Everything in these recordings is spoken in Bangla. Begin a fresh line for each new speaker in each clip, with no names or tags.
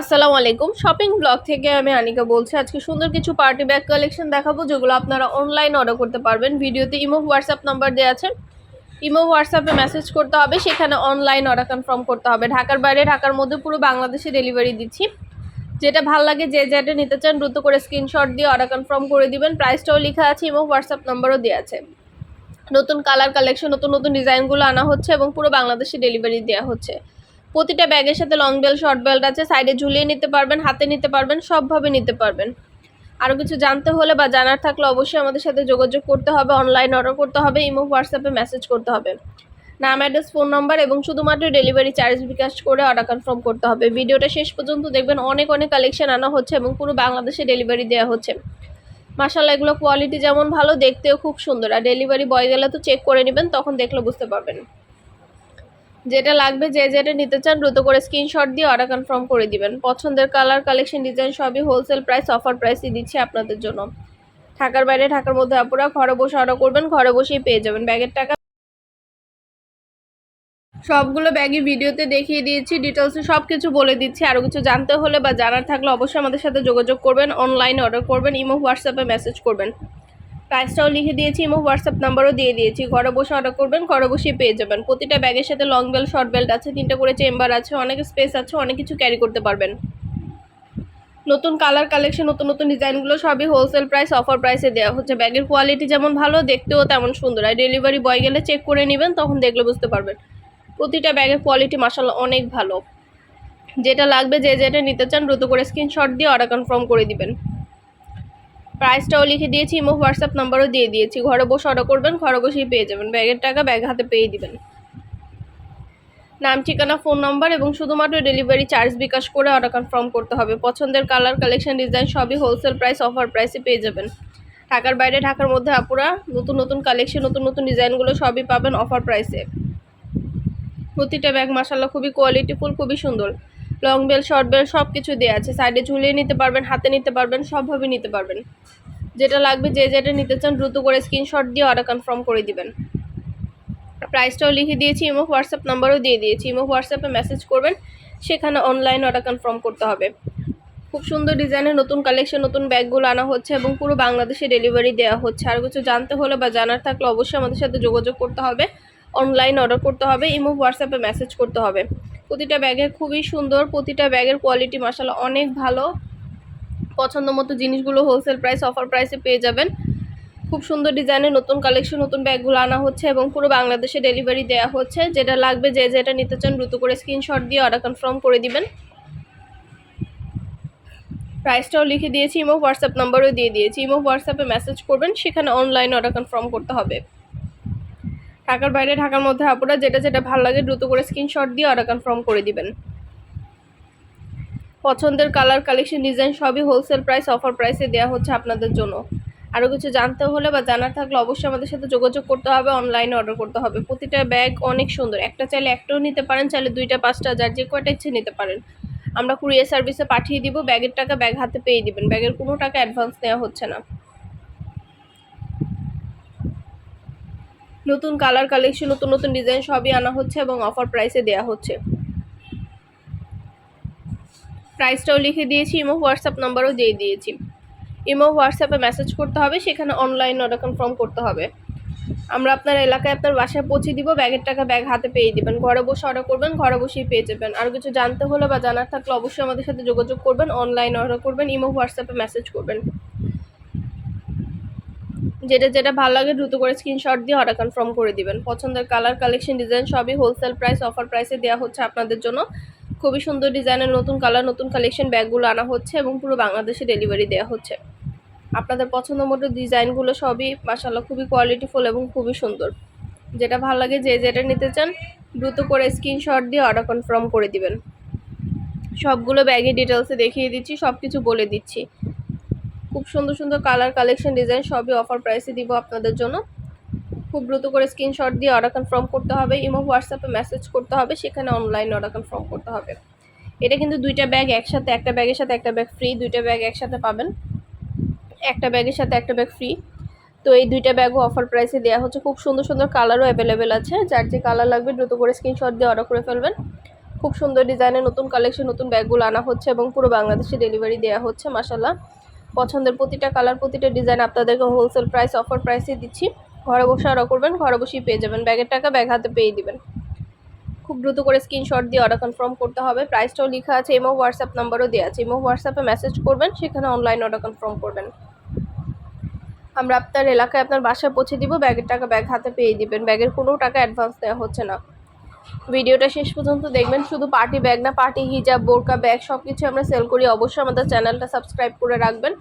আসসালামু আলাইকুম। শপিং ব্লগ থেকে আমি আনিকা বলছি, আজকে সুন্দর কিছু পার্টি ব্যাগ কালেকশন দেখাবো, যেগুলো আপনারা অনলাইন অর্ডার করতে পারবেন। ভিডিওতে ইমো হোয়াটসঅ্যাপ নাম্বার দেওয়া আছে। ইমো হোয়াটসঅ্যাপে মেসেজ করতে হবে, সেখানে অনলাইন অর্ডার কনফার্ম করতে হবে। ঢাকার বাইরে, ঢাকার মধ্যে পুরো বাংলাদেশে ডেলিভারি দিচ্ছি। যেটা ভালো লাগে, যে যেটা নিতে চান, দ্রুত করে স্ক্রিনশট দিয়ে অর্ডার কনফার্ম করে দিবেন। প্রাইসটাও লেখা আছে, ইমো হোয়াটসঅ্যাপ নাম্বারও দেওয়া আছে। নতুন কালার কালেকশন নতুন নতুন ডিজাইনগুলো আনা হচ্ছে এবং পুরো বাংলাদেশে ডেলিভারি দেওয়া হচ্ছে। প্রতিটা ব্যাগের সাথে লং বেল্ট শর্ট বেল্ট আছে সাইডে ঝুলিয়ে নিতে পারবেন, হাতে নিতে পারবেন, সবভাবে নিতে পারবেন। আরও কিছু জানতে হলে বা জানার থাকলে অবশ্যই আমাদের সাথে যোগাযোগ করতে হবে অনলাইন অর্ডার করতে হবে, ইমো হোয়াটসঅ্যাপে মেসেজ করতে হবে। নাম অ্যাড্রেস ফোন নাম্বার এবং শুধুমাত্র ডেলিভারি চার্জ বিকাশ করে অর্ডার কনফার্ম করতে হবে। ভিডিওটা শেষ পর্যন্ত দেখবেন, অনেক অনেক কালেকশন আনা হচ্ছে এবং পুরো বাংলাদেশে ডেলিভারি দেওয়া হচ্ছে। মাসাল্লাহ এগুলো কোয়ালিটি যেমন ভালো, দেখতেও খুব সুন্দর। আর ডেলিভারি বয় গেলে তো চেক করে নেবেন, তখন দেখলে বুঝতে পারবেন। যেটা লাগবে যে যেটা নিতে চান দ্রুত করে স্ক্রিনশট দিয়ে অর্ডার কনফার্ম করে দিবেন। পছন্দের কালার কালেকশন ডিজাইন সবই হোলসেল প্রাইস অফার প্রাইসই দিচ্ছি আপনাদের জন্য। ঢাকার বাইরে, ঢাকার মধ্যে আপুরা ঘরে বসে অর্ডার করবেন, ঘরে বসেই পেয়ে যাবেন। ব্যাগের টাকা সবগুলো ব্যাগই ভিডিওতে দেখিয়ে দিয়েছি ডিটেলসে সব কিছু বলে দিচ্ছি। আরও কিছু জানতে হলে বা জানার থাকলে অবশ্যই আমাদের সাথে যোগাযোগ করবেন অনলাইনে অর্ডার করবেন, ইমো, হোয়াটসঅ্যাপে মেসেজ করবেন। প্রাইসটাও লিখে দিয়েছি ইমো হোয়াটসঅ্যাপ নাম্বারও দিয়ে দিয়েছি। ঘরে বসে অর্ডার করবেন, ঘরে বসেই পেয়ে যাবেন। প্রতিটা ব্যাগের সাথে লং বেল্ট শর্ট বেল্ট আছে, তিনটা করে চেম্বার আছে, অনেক স্পেস আছে, অনেক কিছু ক্যারি করতে পারবেন। নতুন কালার কালেকশন নতুন নতুন ডিজাইনগুলো সবই হোলসেল প্রাইস অফার প্রাইসে দেওয়া হচ্ছে। ব্যাগের কোয়ালিটি যেমন ভালো, দেখতেও তেমন সুন্দর। আর ডেলিভারি বয় গেলে চেক করে নেবেন, তখন দেখলে বুঝতে পারবেন। প্রতিটা ব্যাগের কোয়ালিটি মাসাল্লাহ অনেক ভালো। যেটা লাগবে, যে যেটা নিতে চান, দ্রুত করে স্ক্রিনশট দিয়ে অর্ডার কনফার্ম করে দিবেন। প্রাইসটাও লিখে দিয়েছি ইমো হোয়াটসঅ্যাপ নাম্বারও দিয়ে দিয়েছি। ঘরে বসে অর্ডার করবেন, ঘরে বসেই পেয়ে যাবেন। ব্যাগের টাকা ব্যাগ হাতে পেয়ে দিবেন। নাম, ঠিকানা ফোন নাম্বার এবং শুধুমাত্র ডেলিভারি চার্জ বিকাশ করে অর্ডার কনফার্ম করতে হবে। পছন্দের কালার কালেকশন ডিজাইন সবই হোলসেল প্রাইস অফার প্রাইসে পেয়ে যাবেন। ঢাকার বাইরে, ঢাকার মধ্যে আপুরা নতুন নতুন কালেকশন নতুন নতুন ডিজাইনগুলো সবই পাবেন অফার প্রাইসে প্রতিটা ব্যাগ মাসাল্লাহ খুবই কোয়ালিটিফুল খুবই সুন্দর। লং বেল শর্ট বেল সব কিছু দেওয়া আছে সাইডে ঝুলিয়ে নিতে পারবেন, হাতে নিতে পারবেন, সবভাবে নিতে পারবেন। যেটা লাগবে, যে যেটা নিতে চান, দ্রুত করে স্ক্রিনশট দিয়ে অর্ডার কনফার্ম করে দিবেন। প্রাইসটাও লিখে দিয়েছি ইমো হোয়াটসঅ্যাপ নাম্বারও দিয়ে দিয়েছি। ইমো হোয়াটসঅ্যাপে মেসেজ করবেন, সেখানে অনলাইন অর্ডার কনফার্ম করতে হবে। খুব সুন্দর ডিজাইনের নতুন কালেকশন নতুন ব্যাগগুলো আনা হচ্ছে এবং পুরো বাংলাদেশে ডেলিভারি দেওয়া হচ্ছে। আর কিছু জানতে হলে বা জানার থাকলে অবশ্যই আমাদের সাথে যোগাযোগ করতে হবে। অনলাইন অর্ডার করতে হবে ইমো হোয়াটসঅ্যাপে মেসেজ করতে হবে। প্রতিটা ব্যাগের খুবই সুন্দর, প্রতিটা ব্যাগের কোয়ালিটি মাসাল্লাহ অনেক ভালো। পছন্দ মতো জিনিসগুলো হোলসেল প্রাইস অফার প্রাইসে পেয়ে যাবেন। খুব সুন্দর ডিজাইনের নতুন কালেকশন নতুন ব্যাগগুলো আনা হচ্ছে এবং পুরো বাংলাদেশে ডেলিভারি দেওয়া হচ্ছে। যেটা লাগবে যে যেটা নিতে চান দ্রুত করে স্ক্রিনশট দিয়ে অর্ডার কনফার্ম করে দিবেন। প্রাইসটাও লিখে দিয়েছি ইমো হোয়াটসঅ্যাপ নাম্বারও দিয়ে দিয়েছি। ইমো হোয়াটসঅ্যাপে মেসেজ করবেন, সেখানে অনলাইন অর্ডার কনফার্ম করতে হবে। ঢাকার বাইরে, ঢাকার মধ্যে আপুরা যেটা যেটা ভালো লাগে দ্রুত করে স্ক্রিনশট দিয়ে অর্ডার কনফার্ম করে দিবেন। পছন্দের কালার কালেকশন ডিজাইন সবই হোলসেল প্রাইস অফার প্রাইসে দেওয়া হচ্ছে আপনাদের জন্য। আরও কিছু জানতে হলে বা জানার থাকলে অবশ্যই আমাদের সাথে যোগাযোগ করতে হবে অনলাইনে অর্ডার করতে হবে। প্রতিটা ব্যাগ অনেক সুন্দর। একটা চাইলে একটাও নিতে পারেন, চাইলে দুইটা, পাঁচটা, যার যে কয়টা ইচ্ছে নিতে পারেন। আমরা কুরিয়ার সার্ভিসে পাঠিয়ে দিব ব্যাগের টাকা ব্যাগ হাতে পেয়ে দিবেন। ব্যাগের কোনো টাকা অ্যাডভান্স নেওয়া হচ্ছে না। নতুন কালার কালেকশন নতুন নতুন ডিজাইন সবই আনা হচ্ছে এবং অফার প্রাইসে দেওয়া হচ্ছে। প্রাইসটাও লিখে দিয়েছি ইমো হোয়াটসঅ্যাপ নাম্বারও দিয়ে দিয়েছি। ইমো হোয়াটসঅ্যাপে মেসেজ করতে হবে, সেখানে অনলাইন অর্ডার কনফার্ম করতে হবে। আমরা আপনার এলাকায় আপনার বাসায় পৌঁছে দিব, ব্যাগের টাকা ব্যাগ হাতে পেয়ে দিবেন। ঘরে বসে অর্ডার করবেন, ঘরে বসেই পেয়ে যাবেন। আর কিছু জানতে হলে বা জানার থাকলে অবশ্যই আমাদের সাথে যোগাযোগ করবেন অনলাইন অর্ডার করবেন ইমো হোয়াটসঅ্যাপে মেসেজ করবেন। যেটা যেটা ভালো লাগে দ্রুত করে স্ক্রিনশট দিয়ে অর্ডার কনফার্ম করে দিবেন। পছন্দের কালার কালেকশন ডিজাইন সবই হোলসেল প্রাইস অফার প্রাইসে দেওয়া হচ্ছে আপনাদের জন্য। খুবই সুন্দর ডিজাইনের নতুন কালার নতুন কালেকশন ব্যাগগুলো আনা হচ্ছে এবং পুরো বাংলাদেশে ডেলিভারি দেওয়া হচ্ছে। আপনাদের পছন্দ মতো ডিজাইনগুলো সবই মাসাল্লাহ খুবই কোয়ালিটিফুল এবং খুবই সুন্দর। যেটা ভালো লাগে, যে যেটা নিতে চান, দ্রুত করে স্ক্রিনশট দিয়ে অর্ডার কনফার্ম করে দিবেন। সবগুলো ব্যাগের ডিটেলসে দেখিয়ে দিচ্ছি সব কিছু বলে দিচ্ছি। খুব সুন্দর সুন্দর কালার কালেকশন ডিজাইন সবই অফার প্রাইসে দিব আপনাদের জন্য। খুব দ্রুত করে স্ক্রিনশট দিয়ে অর্ডার কনফার্ম করতে হবে ইমো হোয়াটসঅ্যাপে মেসেজ করতে হবে, সেখানে অনলাইন অর্ডার কনফার্ম করতে হবে। এটা কিন্তু দুইটা ব্যাগ একসাথে, একটা ব্যাগের সাথে একটা ব্যাগ ফ্রি দুইটা ব্যাগ একসাথে পাবেন। একটা ব্যাগের সাথে একটা ব্যাগ ফ্রি তো এই দুইটা ব্যাগও অফার প্রাইসে দেওয়া হচ্ছে। খুব সুন্দর সুন্দর কালারও অ্যাভেলেবেল আছে। যার যে কালার লাগবে দ্রুত করে স্ক্রিনশট দিয়ে অর্ডার করে ফেলবেন। খুব সুন্দর ডিজাইনের নতুন কালেকশন নতুন ব্যাগগুলো আনা হচ্ছে এবং পুরো বাংলাদেশে ডেলিভারি দেওয়া হচ্ছে মাসাল্লাহ পছন্দের প্রতিটা কালার প্রতিটা ডিজাইন আপনাদেরকে হোলসেল প্রাইস অফার প্রাইসে দিচ্ছি। ঘরে বসে অর্ডার করবেন, ঘরে বসেই পেয়ে যাবেন। ব্যাগের টাকা ব্যাগ হাতে পেয়ে দিবেন। খুব দ্রুত করে স্ক্রিনশট দিয়ে অর্ডার কনফার্ম করতে হবে। প্রাইসটাও লেখা আছে ইমো হোয়াটসঅ্যাপ নাম্বারও দেওয়া আছে। ইমো হোয়াটসঅ্যাপে মেসেজ করবেন, সেখানে অনলাইন অর্ডার কনফার্ম করবেন। আমরা আপনার এলাকায় আপনার বাসায় পৌঁছে দিব, ব্যাগের টাকা ব্যাগ হাতে পেয়ে দিবেন। ব্যাগের কোনো টাকা অ্যাডভান্স দেওয়া হচ্ছে না। ভিডিওটা শেষ পর্যন্ত দেখবেন। শুধু পার্টি ব্যাগ না, পার্টি হিজাব, বোরকা, ব্যাগ সব কিছু আমরা সেল করি। অবশ্যই আমাদের চ্যানেলটা সাবস্ক্রাইব করে রাখবেন।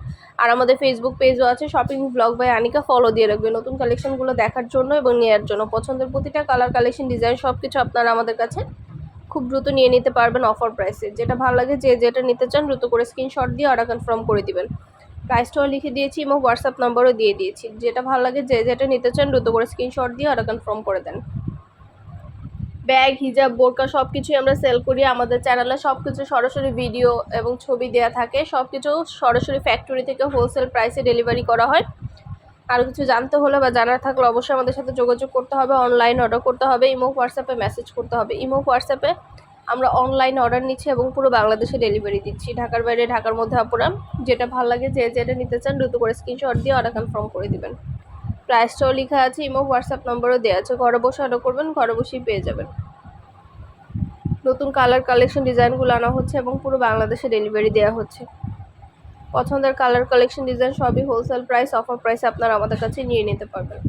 আর আমাদের ফেসবুক পেজও আছে shopping blog by Anika follow দিয়ে রাখবেন নতুন কালেকশনগুলো দেখার জন্য এবং নেওয়ার জন্য। পছন্দের প্রতিটা কালার কালেকশন ডিজাইন সব কিছু আপনারা আমাদের কাছে খুব দ্রুত নিয়ে নিতে পারবেন অফার প্রাইসে যেটা ভালো লাগে, যে যেটা নিতে চান দ্রুত করে স্ক্রিনশট দিয়ে অর্ডার কনফার্ম করে দিবেন। প্রাইসটাও লিখে দিয়েছি, এবং হোয়াটসঅ্যাপ নম্বরও দিয়ে দিয়েছি। যেটা ভালো লাগে, যে যেটা নিতে চান দ্রুত করে স্ক্রিনশট দিয়ে অর্ডার কনফার্ম করে দেন। ব্যাগ, হিজাব, বোরকা সব কিছুই আমরা সেল করি। আমাদের চ্যানেলে সব কিছু সরাসরি ভিডিও এবং ছবি দেওয়া থাকে। সব কিছু সরাসরি ফ্যাক্টরি থেকে হোলসেল প্রাইসে ডেলিভারি করা হয়। আরও কিছু জানতে হলে বা জানার থাকলে অবশ্যই আমাদের সাথে যোগাযোগ করতে হবে। অনলাইন অর্ডার করতে হবে ইমো হোয়াটসঅ্যাপে মেসেজ করতে হবে। ইমো হোয়াটসঅ্যাপে আমরা অনলাইন অর্ডার নিচ্ছি এবং পুরো বাংলাদেশে ডেলিভারি দিচ্ছি। ঢাকার বাইরে, ঢাকার মধ্যে আপুরা, যেটা ভালো লাগে যে যেটা নিতে চান, দ্রুত করে স্ক্রিনশট দিয়ে অর্ডার কনফার্ম করে দিবেন। প্রাইসটাও লেখা আছে, ইমো, হোয়াটসঅ্যাপ নম্বরও দেওয়া আছে। ঘরে বসে অর্ডার করবেন, ঘরে বসেই পেয়ে যাবেন। নতুন কালার কালেকশন ডিজাইনগুলো আনা হচ্ছে এবং পুরো বাংলাদেশে ডেলিভারি দেওয়া হচ্ছে। পছন্দের কালার কালেকশন ডিজাইন সবই হোলসেল প্রাইস অফার প্রাইসে আপনারা আমাদের কাছে নিয়ে নিতে পারবেন।